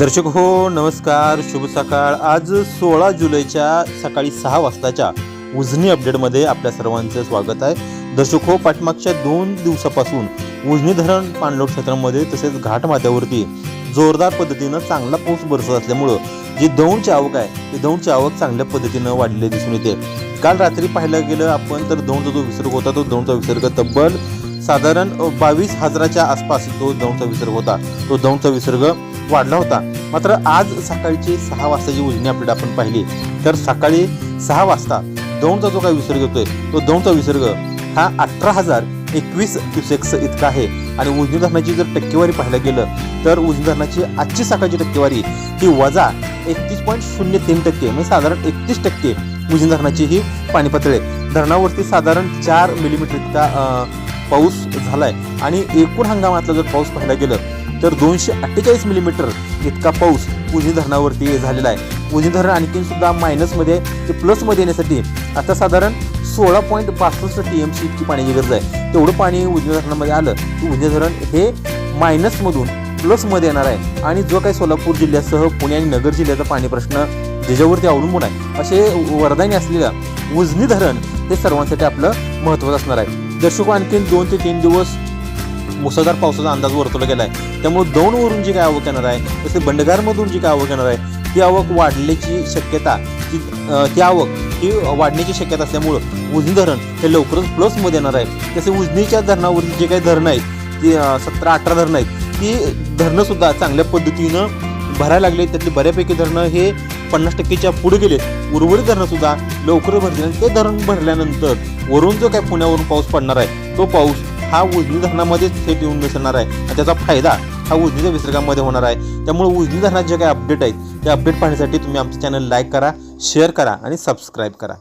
दर्शक हो नमस्कार शुभ सकाळ. आज सोळा जुलैच्या सकाळी सहा वाजताच्या उजनी अपडेटमध्ये आपल्या सर्वांचं स्वागत आहे. दर्शक हो पाठमागच्या दोन दिवसापासून उजनी धरण पाणलोट क्षेत्रामध्ये तसेच घाटमाथ्यावरती जोरदार पद्धतीनं चांगला पाऊस बरसत असल्यामुळं जी दौंडची आवक आहे ती दौंडची आवक चांगल्या पद्धतीनं वाढलेली दिसून येते. काल रात्री पाहायला गेलं आपण तर दौंडचा जो विसर्ग होता तो दौंडचा विसर्ग तब्बल साधारण बावीस हजाराच्या आसपास तो दौंडचा विसर्ग होता. तो दौंडचा विसर्ग वाढला होता. मात्र आज सकाळची सहा वाजताची उजनी अपडेट आपण पाहिली. तर सकाळी सहा वाजता दौंडचा जो काही विसर्ग होतोय तो दौंडचा विसर्ग हा अठरा हजार एकवीस क्युसेक्स इतका आहे. आणि उजनी धरणाची जर टक्केवारी पाहायला गेलं तर उजनी धरणाची आजची सकाळची टक्केवारी ही वजा एकतीस पॉईंट शून्य तीन टक्के म्हणजे साधारण एकतीस टक्के उजनी धरणाची ही पाणी पातळी आहे. धरणावरती साधारण चार मिलीमीटर इतका पाऊस पाऊस झालाय. आणि एकूण हंगामातला जर पाऊस पाहायला गेलं तर दोनशे अठ्ठेचाळीस मिलीमीटर इतका पाऊस उजनी धरणावरती झालेला आहे. उजनी धरण आणखीन सुद्धा मायनसमध्ये ते प्लसमध्ये येण्यासाठी आता साधारण सोळा पॉईंट पासष्ट टी एम सी इतकी पाण्याची गरज आहे. तेवढं पाणी उजनी धरणामध्ये आलं की उजनी धरण हे मायनसमधून प्लसमध्ये येणार आहे. आणि जो काही सोलापूर जिल्ह्यासह पुणे आणि नगर जिल्ह्याचा पाणी प्रश्न ज्याच्यावरती अवलंबून आहे असे वरदानी असलेल्या उजनी धरण हे सर्वांसाठी आपलं महत्त्वाचं असणार आहे. दर्शको आणखीन दोन ते तीन दिवस मुसळधार पावसाचा अंदाज वर्तवला गेला आहे त्यामुळे दौंडवरून जी काय आवक येणार आहे तसे बंडगारमधून जी काय आवक येणार आहे ती आवक वाढण्याची शक्यता ती ती आवक ही वाढण्याची शक्यता असल्यामुळं उजनी धरण हे लवकरच प्लसमध्ये येणार आहे. तसे उजनीच्या धरणावरील जे काही धरणं आहेत ती सतरा अठरा धरणं आहेत ती धरणंसुद्धा चांगल्या पद्धतीनं भरायला लागले त्यातली बऱ्यापैकी धरणं हे पन्नास टक्केच्या पुढे गेले उर्वरित धरणं सुद्धा लवकर भरले ते धरण भरल्यानंतर वरून जो काय पुण्यावरून पाऊस पडणार आहे तो पाऊस हा उजनी धरणामध्ये थेट येऊन मिसळणार आहे. आणि त्याचा फायदा हा उजनीच्या विसर्गामध्ये होणार आहे. त्यामुळे उजनी धरणात जे काही अपडेट आहेत ते अपडेट पाहण्यासाठी तुम्ही आमचं चॅनल लाईक करा शेअर करा आणि सबस्क्राईब करा.